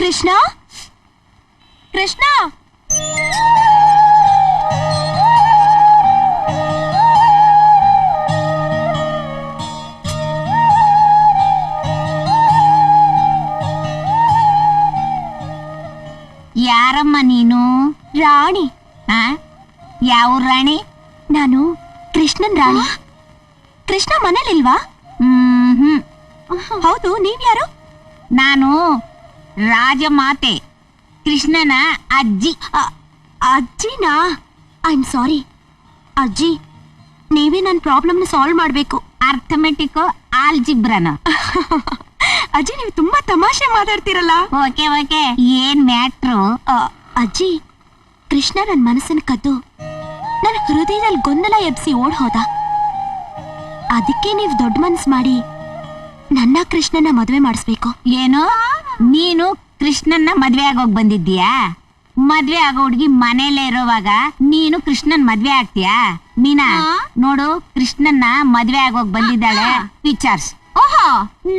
ಕೃಷ್ಣ? ಕೃಷ್ಣ? ಯಾರಮ್ಮ ನೀನು? ರಾಣಿ. ಆ? ಯಾವ ರಾಣಿ? ನಾನು ಕೃಷ್ಣನ್ ರಾಣಿ. ಕೃಷ್ಣ ಮನೇಲಿಲ್ವಾ? ಹ್ಮ್. ಹೌದು, ನೀವ್ಯಾರು? ನಾನು ರಾಜಮಾತೆ ಕೃಷ್ಣನ ಅಜ್ಜಿ ಅಜ್ಜಿನಾ? ಐ ಆಮ್ ಸಾರಿ ಅಜ್ಜಿ ನೀವೇ ನನ್ನ ಪ್ರಾಬ್ಲಮ್ನ ಸಾಲ್ವ್ ಮಾಡಬೇಕು. ಅರ್ಥಮೆಟಿಕ್ ಆಲ್ಜಿಬ್ರನ ಅಜ್ಜಿ ನೀವು ತುಂಬಾ ತಮಾಷೆ ಮಾತಾಡ್ತೀರಲ್ಲ. ಓಕೆ ಓಕೆ ಏನ್ ಮ್ಯಾಟ್ರು ಅಜ್ಜಿ ಕೃಷ್ಣ ನನ್ನ ಮನಸ್ಸನ್ನ ಕದ್ದು. ನನ್ನ ಹೃದಯದಲ್ಲಿ ಗೊಂದಲ ಎಬ್ಸಿ ಓಡ್ ಹೋದ ಅದಕ್ಕೆ ನೀವು ದೊಡ್ಡ ಮನಸ್ಸು ಮಾಡಿ ನನ್ನ ಕೃಷ್ಣನ ಮದುವೆ ಮಾಡಿಸ್ಬೇಕು. ಏನು? ನೀನು ಕೃಷ್ಣನ್ನ ಮದ್ವೆ ಆಗೋಗ್ ಬಂದಿದ್ದೀಯಾ? ಮದ್ವೆ ಆಗೋ ಹುಡ್ಗಿ ಮನೇಲೆ ಇರೋವಾಗ ನೀನು ಕೃಷ್ಣನ್ ಮದ್ವೆ ಆಗ್ತೀಯಾ? ಮೀನಾ ನೋಡು ಕೃಷ್ಣನ್ನ ಮದ್ವೆ ಆಗೋಗ್ ಬಂದಿದ್ದಾಳೆ. ವಿಚಾರ್ಸ್ ಓಹೋ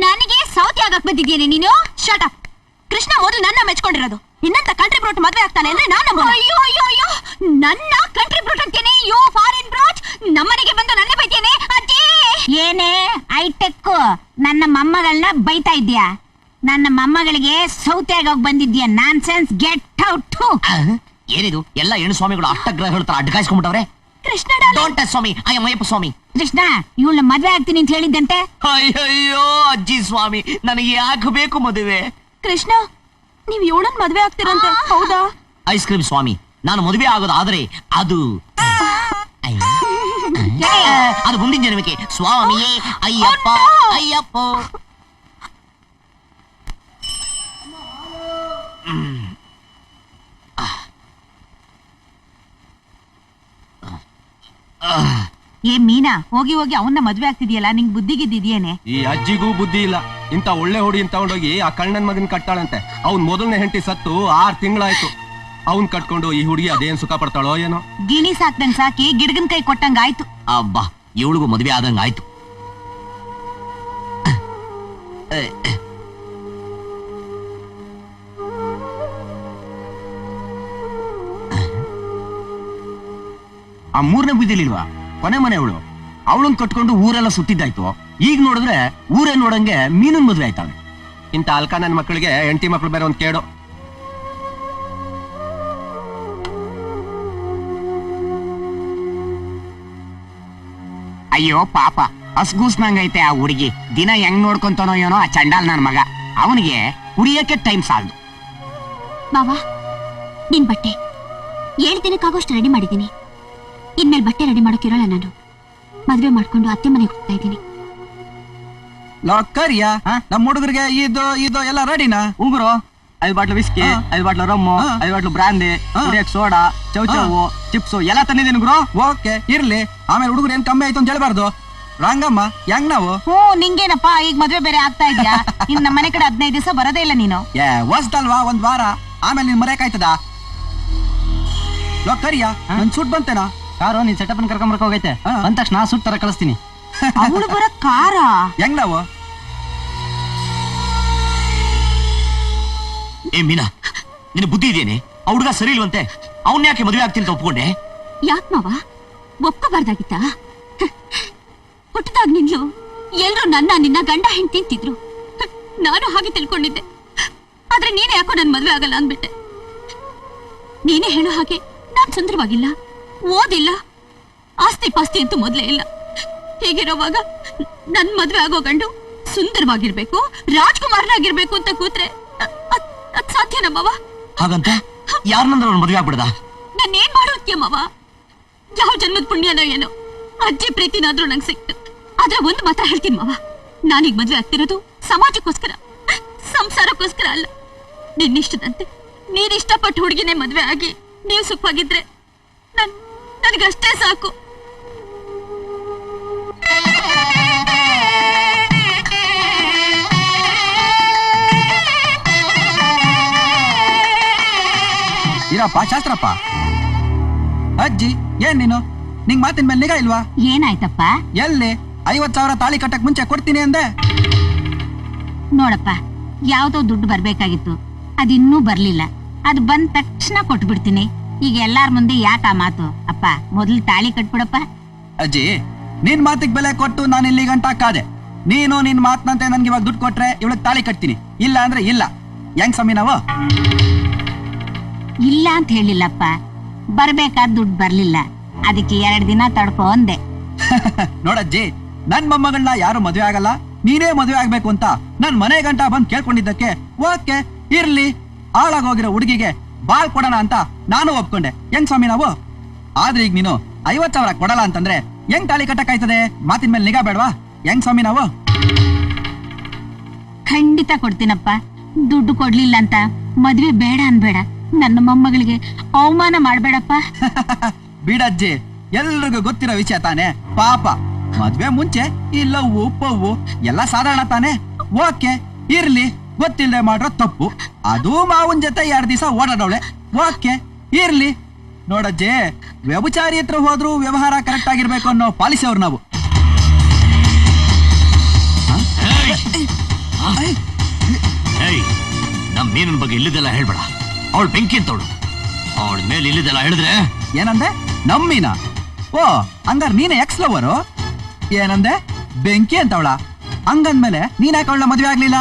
ನನಗೆ ಸೌತಿ ಆಗಕ್ ಬಂದಿದ್ದೀನಿ ನೀನು? ಶಾರ್ಟ್ ಅಪ್ ಕೃಷ್ಣ ಮೊದಲು ನನ್ನ ಮೆಚ್ಕೊಂಡಿರೋದು. ಇನ್ನಂತ ಕಂಟ್ರಿ ಬ್ರೋಟ್ ಮದ್ವೆ ಆಗ್ತಾನೆ ಅಂದ್ರೆ ನಾನು ಅಯ್ಯೋ ಅಯ್ಯೋ ಅಯ್ಯೋ. ನನ್ನ ಕಂಟ್ರಿ ಬ್ರೋಟ್ ಅಂತೇನೆ ಯೋ ಫಾರಿನ್ ಬ್ರೋಟ್ ನಮ್ಮನೆಗೆ ಬಂದು ನನ್ನ ಬೈತೇನೆ ಅಜ್ಜಿ! ಏನೇ ಐಟೆಕ್ ನನ್ನ ಮೊಮ್ಮಗಳನ್ನ ಬೈತಾ ಇದ್ಯಾ ನನ್ನ ಮೊಮ್ಮಗಳಿಗೆ ಸೌತೆ ಹೋಗಿ ಬಂದಿದ್ಯಾ ನಾನ್ ಸೆನ್ಸ್ ಗೆಟ್ ಔಟ್ ಏನಿದು? ಎಲ್ಲ ಹೆಣ್ಣು ಸ್ವಾಮಿಗಳು ಅಷ್ಟಗ್ರಹಗಳ ತರ ಅಡ್ಗಾಯಿಸ್ಕೊಂಡ್ಬಿಟ್ಟವ್ರೆ ಕೃಷ್ಣ darling. ಡೋಂಟ್ ಟಚ್ ಸ್ವಾಮಿ ಐ ಎಂ ಅಯ್ಯಪ್ಪ ಸ್ವಾಮಿ ಕೃಷ್ಣ ಇವಳನ್ನ ಮದ್ವೆ ಆಗ್ತೀನಿ ಅಂತ ಹೇಳಿದ್ದಂತೆ? ಅಯ್ಯಯ್ಯೋ ಅಜ್ಜಿ ಸ್ವಾಮಿ ನನಗೆ ಯಾಕೆ ಬೇಕು ಮದುವೆ? ಕೃಷ್ಣ ನೀವ್ ಇವಳನ್ ಮದ್ವೆ ಆಗ್ತೀರಂತೆ. ಹೌದಾ? ಐಸ್ ಕ್ರೀಮ್ ಸ್ವಾಮಿ. ನಾನು ಮದುವೆ ಆಗೋದಾದ್ರೆ ಅದು. ಅಯ್ಯ. ಅದು ಮುಂದಿನ ಜನ್ಮಕ್ಕೆ ಸ್ವಾಮಿಯೇ ಅಯ್ಯಪ್ಪ ಅಯ್ಯಪ್ಪ. ಏ ಮೀನಾ ಹೋಗಿ ಹೋಗಿ ಅವನ್ನ ಮದ್ವೆ ಆಗ್ತಿದ್ಯಲ್ಲ ನಿಂಗ್ ಬುದ್ಧಿಗಿದ್ದೇನೆ ಈ ಅಜ್ಜಿಗೂ ಬುದ್ಧಿ ಇಲ್ಲ. ಇಂತ ಒಳ್ಳೆ ಹುಡುಗಿನ ತಗೊಂಡೋಗಿ ಆ ಕಣ್ಣನ್ ಮಗನ್ ಕಟ್ಟಾಳಂತೆ. ಅವ್ನ್ ಮೊದಲನೇ ಹೆಂಡತಿ ಸತ್ತು ಆರ್ ತಿಂಗಳಾಯ್ತು. ಅವ್ನ್ ಕಟ್ಕೊಂಡು ಈ ಹುಡುಗಿ ಅದೇನ್ ಸುಖ ಪಡ್ತಾಳೋ ಏನೋ? ಗಿಣಿ ಸಾಕ್ದಂಗ್ ಸಾಕಿ ಗಿಡಗನ್ ಕೈ ಕೊಟ್ಟಂಗ ಆಯ್ತು. ಅಬ್ಬಾ, ಇವಳಿಗೂ ಮದುವೆ ಆದಂಗ ಆಯ್ತು. ಆ ಮೂರನೇ ಬೀದಿಲಿಲ್ವಾ ಕೊನೆ ಮನೆ ಅವಳು ಅವಳನ್ ಕಟ್ಕೊಂಡು ಊರೆಲ್ಲ ಸುತ್ತಿದ್ದಾಯ್ತು. ಈಗ ನೋಡಿದ್ರೆ ಊರೇ ನೋಡಂಗೆ ಮೀನನ್ ಮದುವೆ ಆಯ್ತಾಳೆ. ಇಂತ ಅಲ್ಕ ನನ್ನ ಮಕ್ಕಳಿಗೆ ಹೆಂಡತಿ ಮಕ್ಕಳು ಬೇರೆ ಒಂದ್ ಕೇಡು. ಅಯ್ಯೋ ಪಾಪ. ಹಸ್ಗೂಸ್ನಂಗೈತೆ ಆ ಹುಡುಗಿ. ದಿನ ಹೆಂಗ್ ನೋಡ್ಕೊಂತಾನೋ ಏನೋ ಆ ಚಂಡಾಲ್ ನನ್ ಮಗ. ಅವನಿಗೆ ಕುಡಿಯಕ್ಕೆ ಟೈಮ್ ಸಾಲದು. ಬಾವಾ ನಿನ್ ಬಟ್ಟೆ. ಏಳು ದಿನಕ್ಕಾಗೋಷ್ಟು ರೆಡಿ ಮಾಡಿದ್ದೀನಿ. ಇನ್ಮೇಲೆ ಬಟ್ಟೆ ರೆಡಿ ಮಾಡೋಕಿರೋಲ್ಲ ನಾನು. ಮದ್ವೆ ಮಾಡ್ಕೊಂಡು ಅತ್ತೆ ಮನೆಗೆ ಹೋಗ್ತಾ ಇದ್ದೀನಿ. ಕರಿಯ? ನಮ್ಮ ಹುಡುಗರಿಗೆ ಇದು ಇದು ಎಲ್ಲ ರೆಡಿನಾ? ಉಗುರು? ಐದು ಬಾಟ್ಲು ವಿಸ್ಕಿ. ಐದು ಬಾಟ್ಲು ರಮ್ಮು. ಐದು ಬಾಟ್ಲು ಬ್ರಾಂದಿ ಸೋಡಾ ಚೌ ಚೌಚೌವು ಚಿಪ್ಸು ಎಲ್ಲ ತಂದಿದ್ದೀನಿ ಗುರು. ಓಕೆ ಇರ್ಲಿ. ಆಮೇಲೆ ಹುಡುಗರು ಏನ್ ಕಮ್ಮಿ ಆಯ್ತು ಅಂತ ಹೇಳ್ಬಾರ್ದು. ರಂಗಮ್ಮ ಹೆಂಗ್ ನಾವು. ಹ್ಞೂ ನಿಂಗೇನಪ್ಪ? ಈಗ ಮದ್ವೆ ಬೇರೆ ಆಗ್ತಾ ಇದ್ಯಾ? ಇನ್ ನಮ್ಮ ಮನೆ ಕಡೆ ಹದಿನೈದು ದಿವಸ ಬರೋದೇ ಇಲ್ಲ ನೀನು. ಏ ಹೊಸ್ದಲ್ವಾ ಒಂದ್ ವಾರ. ಆಮೇಲೆ ನೀನ್ ಮರೆಯಕಾಯ್ತದ ಲೋ ಕರಿಯ? ನನ್ ಸುಟ್ ಬಂತೇನಾ? ಕಾರು ನೀನ್ ಸೆಟಪ್ ಕರ್ಕೊಂಬರ್ಕ ಹೋಗೈತೆ. ಅಂದ ತಕ್ಷಣ ಸುಟ್ ತರ ಕಳಿಸ್ತೀನಿ. ಅವಳು ಬರೋ ಕಾರ. ಹೆಂಗ್ ನಾವು. ಏ, ಮೀನಾ, ನಿನ್ನ ಬುದ್ಧಿ ಇದೇನೆ? ಆ ಹುಡುಗ ಸರಿ ಇಲ್ವಂತೆ ಅವನ್ ಯಾಕೆ ಮದುವೆ ಆಗ್ತೀನಿ ಅಂತ ಒಪ್ಕೊಂಡೆ? ಯಾಕ್ ಮಾವ? ಒಪ್ಕೋಬಾರ್ದಾಗಿತ್ತ? ಹುಟ್ಟದಾಗ ನಿನ್ಲು ಎಲ್ರು ನನ್ನ, ನಿನ್ನ ಗಂಡ ಹೆಂಡ್ತಿ ಅಂತಿದ್ರು. ನಾನು ಹಾಗೆ ತಿಳ್ಕೊಂಡಿದ್ದೆ. ಆದ್ರೆ ನೀನೇ ಯಾಕೋ ನನ್ ಮದ್ವೆ ಆಗಲ್ಲ ಅಂದ್ಬಿಟ್ಟೆ. ನೀನೇ ಹೇಳೋ ಹಾಗೆ ನಾನ್ ಸುಂದರವಾಗಿಲ್ಲ, ಓದಿಲ್ಲ, ಆಸ್ತಿ ಪಾಸ್ತಿ ಅಂತೂ ಮೊದ್ಲೇ ಇಲ್ಲ. ಹೀಗಿರೋವಾಗ ನನ್ ಮದ್ವೆ ಆಗೋ ಗಂಡು ಸುಂದರವಾಗಿರ್ಬೇಕು, ರಾಜ್ಕುಮಾರನಾಗಿರ್ಬೇಕು ಅಂತ ಕೂತ್ರೆ ಮಾವ ಹಾಗಂತ? ಯಾರನ್ನಂದ್ರೆ ಅವ್ನು ಮದುವೆ ಆಗ್ಬಿಡದ? ನಾನು ಏನ್ ಮಾಡೋದ್ಯ ಮಾವ ಯಾವ ಜನ್ಮದ ಪುಣ್ಯನೋ ಏನೋ ಅಜ್ಜಿ ಪ್ರೀತಿನಾದ್ರೂ ನಂಗೆ ಸಿಕ್ತು. ಆದ್ರೆ ಒಂದು ಮಾತ್ರ ಹೇಳ್ತೀನಿ ಮಾವ. ನಾನೀಗ ಮದ್ವೆ ಆಗ್ತಿರೋದು ಸಮಾಜಕ್ಕೋಸ್ಕರ. ಸಂಸಾರಕ್ಕೋಸ್ಕರ ಅಲ್ಲ. ನಿನ್ನಿಷ್ಟದಂತೆ ನೀನ್ ಇಷ್ಟಪಟ್ಟು ಹುಡುಗಿನೇ ಮದ್ವೆ ಆಗಿ ನೀವು ಸುಖವಾಗಿದ್ರೆ ನನ್ ನನಗಷ್ಟೇ ಸಾಕು. ಇರಪ್ಪ ಶಾಸ್ತ್ರಪ್ಪ. ಅಜ್ಜಿ ಏನ್ ನೀನು? ನಿಂಗ್ ಮಾತಿನ ಮೇಲೆ ನಿಗಾ ಇಲ್ವಾ? ಏನಾಯ್ತಪ್ಪ? ಎಲ್ಲಿ? ಐವತ್ ಸಾವಿರ ತಾಳಿ ಕಟ್ಟಕ್ ಮುಂಚೆ ಕೊಡ್ತೀನಿ ಅಂದೆ. ನೋಡಪ್ಪ ಯಾವ್ದೋ ದುಡ್ಡು ಬರ್ಬೇಕಾಗಿತ್ತು. ಅದಿನ್ನೂ ಬರ್ಲಿಲ್ಲ. ಅದು ಬಂದ ತಕ್ಷಣ ಕೊಟ್ಬಿಡ್ತೀನಿ. ಈಗ ಎಲ್ಲಾರ ಮುಂದೆ ಯಾಕ ಆ ಮಾತು? ಅಪ್ಪ ಮೊದಲು ತಾಳಿ ಕಟ್ಬಿಡಪ್ಪ. ಅಜ್ಜಿ ನಿನ್ ಮಾತಿಗೆ ಬೆಲೆ ಕೊಟ್ಟು ನಾನು ಇಲ್ಲಿ ಗಂಟ ಕಾದೆ ನೀನು ನಿನ್ ಮಾತ್ನಂತೆ ನನ್ಗೆ ಇವಾಗ ದುಡ್ಡು ಕೊಟ್ರೆ ಇವಳಗ್ ತಾಳಿ ಕಟ್ತೀನಿ. ಇಲ್ಲ ಅಂದ್ರೆ ಇಲ್ಲ. ಹೆಂಗ್ ಸ್ವಾಮಿ ನಾವು? ಇಲ್ಲ ಅಂತ ಹೇಳಿಲ್ಲಪ್ಪ. ಬರ್ಬೇಕಾದ ದುಡ್ಡು ಬರ್ಲಿಲ್ಲ. ಅದಕ್ಕೆ ಎರಡ್ ದಿನ ತಡ್ಕೊ ಅಂದೆ. ನೋಡಜ್ಜಿ ನನ್ ಮೊಮ್ಮಗಳನ್ನ ಯಾರು ಮದ್ವೆ ಆಗಲ್ಲ? ನೀನೇ ಮದ್ವೆ ಆಗ್ಬೇಕು ಅಂತ ನನ್ ಮನೆ ಗಂಟ ಬಂದ್ ಕೇಳ್ಕೊಂಡಿದ್ದಕ್ಕೆ ಓಕೆ ಇರ್ಲಿ. ಹಾಳಾಗೋಗಿರೋ ಹುಡುಗಿಗೆ ಬಾಳ್ ಕೊಡೋಣ ಅಂತ ನಾನು ಒಪ್ಕೊಂಡೆ. ಹೆಂಗ್ ಸ್ವಾಮಿ ನಾವು? ಆದ್ರೆ ಈಗ ನೀನು ಐವತ್ ಸಾವಿರ ಕೊಡಲ್ಲ ಅಂತಂದ್ರೆ ಹೆಂಗ್ ತಾಳಿ ಕಟ್ಟಕ್ಕಾಯ್ತದೆ? ಮಾತಿನ ಮೇಲೆ ನಿಗಾ ಬೇಡವಾ? ಹೆಂಗ್ ಸ್ವಾಮಿ ನಾವು? ಖಂಡಿತ ಕೊಡ್ತೀನಪ್ಪ. ದುಡ್ಡು ಕೊಡ್ಲಿಲ್ಲ ಅಂತ ಮದ್ವೆ ಬೇಡ ಅನ್ಬೇಡ. ನನ್ನ ಮೊಮ್ಮಗಳಿಗೆ ಅವಮಾನ ಮಾಡ್ಬೇಡಪ್ಪ. ಬಿಡಜ್ಜಿ ಎಲ್ರಿಗೂ ಗೊತ್ತಿರೋ ವಿಷಯ ತಾನೆ. ಪಾಪ ಮದ್ವೆ ಮುಂಚೆ ಈ ಲವ್ ಪವ್ವು ಎಲ್ಲ ಸಾಧಾರಣ ತಾನೆ. ಓಕೆ ಇರ್ಲಿ ಗೊತ್ತಿಲ್ಲದೆ ಮಾಡಿರೋ ತಪ್ಪು. ಅದು ಮಾವನ್ ಜೊತೆ ಎರಡ್ ದಿವಸ ಓಡಾಡವಳೆ. ಓಕೆ ಇರ್ಲಿ. ನೋಡಜ್ಜೆ ವ್ಯಭಿಚಾರಿ ಹತ್ರ ಹೋದ್ರು ವ್ಯವಹಾರ ಕರೆಕ್ಟ್ ಆಗಿರ್ಬೇಕು ಅನ್ನೋ ಪಾಲಿಸಿ ಅವ್ರು ನಾವು. ನಮ್ ಮೀನಿನ ಬಗ್ಗೆ ಇಲ್ಲದೆಲ್ಲ ಹೇಳ್ಬೇಡ. ಅವಳು ಬೆಂಕಿ ಅಂತವಳು ಅವಳ ಮೇಲೆ ಇಲ್ಲಿದೆಲ್ಲ ಹೇಳಿದ್ರೆ, ಏನಂದೆ? ನಮ್ಮೀನ. ಓ, ಹಂಗಾರ್ ನೀನೆ ಎಕ್ಸ್ ಲವರು ಏನಂದೆ? ಬೆಂಕಿ ಅಂತವಳ. ಹಂಗಂದ್ಮೇಲೆ ನೀನ್ ಯಾಕೆ ಅವಳ ಮದ್ವೆ ಆಗ್ಲಿಲ್ಲ?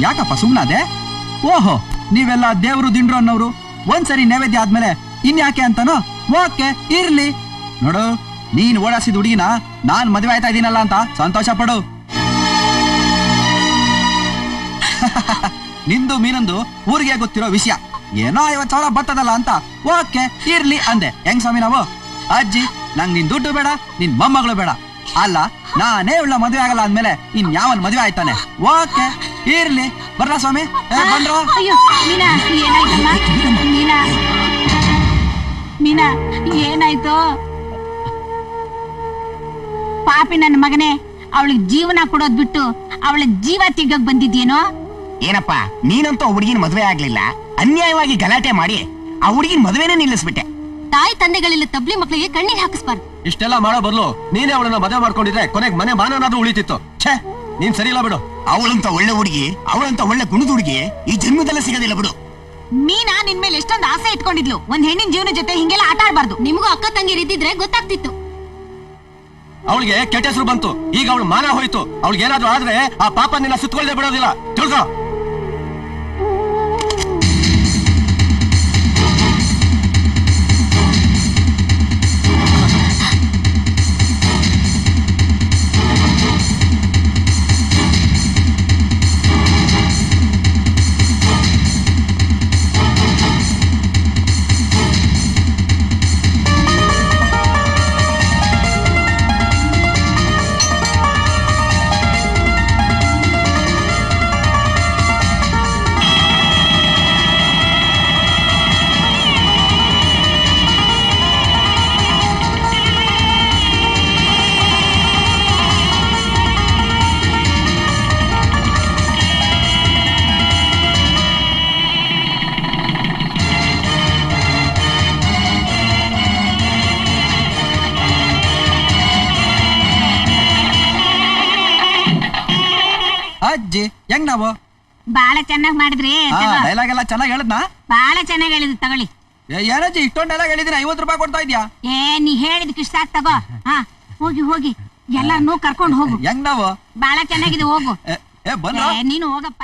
ಯಾಕಪ್ಪ ಸುಮ್ನಾದೆ? ಓಹೋ, ನೀವೆಲ್ಲ ದೇವ್ರು ದಿಂಡ್ರು ಅನ್ನೋರು ಒಂದ್ಸರಿ ನೈವೇದ್ಯ ಆದ್ಮೇಲೆ ಇನ್ಯಾಕೆ ಅಂತನೋ? ಓಕೆ, ಇರ್ಲಿ. ನೋಡು, ನೀನ್ ಓಡಾಸಿದ ಹುಡುಗಿನ ನಾನ್ ಮದ್ವೆ ಆಯ್ತಾ ಇದೀನಲ್ಲ ಅಂತ ಸಂತೋಷ ಪಡು. ನಿಂದು ಮೀನಂದು ಊರಿಗೆ ಗೊತ್ತಿರೋ ವಿಷಯ. ಏನೋ ಐವತ್ ಸಾವಿರ ಬರ್ತದಲ್ಲ ಅಂತ ಓಕೆ ಇರ್ಲಿ ಅಂದೆ. ಹೆಂಗ್ ಸ್ವಾಮಿ ನಾವು? ಅಜ್ಜಿ, ನಂಗ್ ನಿನ್ ದುಡ್ಡು ಬೇಡ, ನಿನ್ ಮೊಮ್ಮಗಳು ಬೇಡ. ಅಲ್ಲ, ನಾನೇ ಉಳ್ಳ ಮದುವೆ ಆಗಲ್ಲ ಅಂದ್ಮೇಲೆ ಇನ್ ಯಾವನ್ ಮದುವೆ ಆಯ್ತಾನೆ? ಓಕೆ ಇರ್ಲಿ. ಬರ್ಲಾ ಸ್ವಾಮಿ? ಅಯ್ಯೋ, ಮೀನಾ, ಏನಾಯ್ತು ಪಾಪಿ ನನ್ನ ಮಗನೇ, ಅವಳಿಗೆ ಜೀವನ ಕೊಡೋದ್ ಬಿಟ್ಟು ಅವಳ ಜೀವ ತೆಗ್ಗಕ್ ಬಂದಿದ್ಯೇನೋ? ಏನಪ್ಪ ನೀನಂತೂ ಹುಡುಗಿನ ಮದುವೆ ಆಗ್ಲಿಲ್ಲ? ಅನ್ಯಾಯವಾಗಿ ಗಲಾಟೆ ಮಾಡಿ ಆ ಹುಡುಗಿನ ಮದುವೆನೇ ನಿಲ್ಲಿಸ್ಬಿಟ್ಟೆ. ತಾಯಿ ತಂದೆಗಳಿಲ್ಲ ತಬ್ಲಿ ಮಕ್ಕಳಿಗೆ ಕಣ್ಣಿಗೆ ಹಾಕಿಸ್ಬಾರ್ದು. ಇಷ್ಟೆಲ್ಲ ಮಾಡೋ ಬದಲು ನೀನೇ ಅವಳನ್ನ ಮದುವೆ ಮಾಡ್ಕೊಂಡಿದ್ರೆ ಕೊನೆಗೆ ಮನೆ ಮಾನನಾದ್ರೂ ಉಳಿತಿತ್ತು. ಛೇ ನೀನ್ ಸರಿ ಇಲ್ಲ ಬಿಡು. ಅವಳಂತ ಒಳ್ಳೆ ಹುಡುಗಿ ಅವಳಂತ ಒಳ್ಳೆ ಗುಣದ ಹುಡುಗಿ ಈ ಜನ್ಮದಲ್ಲೇ ಸಿಗೋದಿಲ್ಲ ಬಿಡು. ಮೀನಾ ನಿನ್ ಮೇಲೆ ಎಷ್ಟೊಂದು ಆಸೆ ಇಟ್ಕೊಂಡಿದ್ಲು. ಒಂದ್ ಹೆಣ್ಣಿನ ಜೀವನ ಜೊತೆ ಹಿಂಗೆಲ್ಲ ಆಟ ಆಡ್ಬಾರ್ದು. ನಿಮಗೂ ಅಕ್ಕ ತಂಗಿ ಇದ್ದಿದ್ರೆ ಗೊತ್ತಾಗ್ತಿತ್ತು. ಅವಳಿಗೆ ಕೆಟ್ಟ ಹೆಸರು ಬಂತು. ಈಗ ಅವಳು ಮಾನ ಹೋಯ್ತು. ಅವಳಿಗೆ ಏನಾದ್ರೂ ಆದ್ರೆ ಆ ಪಾಪ ನಿನ್ನ ಸುತ್ತಕೊಳ್ಳದೆ ಬಿಡೋದಿಲ್ಲ. ತಿಳ್ಕೊ. ಹೆಂಗ್ ನಾವು? ಬಾಳ ಚೆನ್ನಾಗಿ ಮಾಡಿದ್ರಿ. ಡೈಲಾಗ್ ಎಲ್ಲ ಚೆನ್ನಾಗಿ ಹೇಳದ್ನಾ? ಬಾಳ ಚೆನ್ನಾಗಿ ಹೇಳಿದ್ ತಗೊಳ್ಳಿ. ಏ, ಏನಜ್ಜಿ ಇಷ್ಟೊಂದು ಡೈಲಾಗ್ ಹೇಳಿದೀನಿ ಐವತ್ತು ರೂಪಾಯಿ ಕೊಡ್ತಾ ಇದ್ಯಾ? ಏ ನೀ ಹೇಳಿದ್ ಸಾಕ್ ತಗೋ. ಹಾ ಹೋಗಿ ಹೋಗಿ. ಎಲ್ಲಾರ್ನೂ ಕರ್ಕೊಂಡು ಹೋಗು. ಹೆಂಗ್ ನಾವು? ಬಾಳ ಚೆನ್ನಾಗಿದೆ ಹೋಗು. ಏ, ಏ ನೀನು ಹೋಗಪ್ಪ.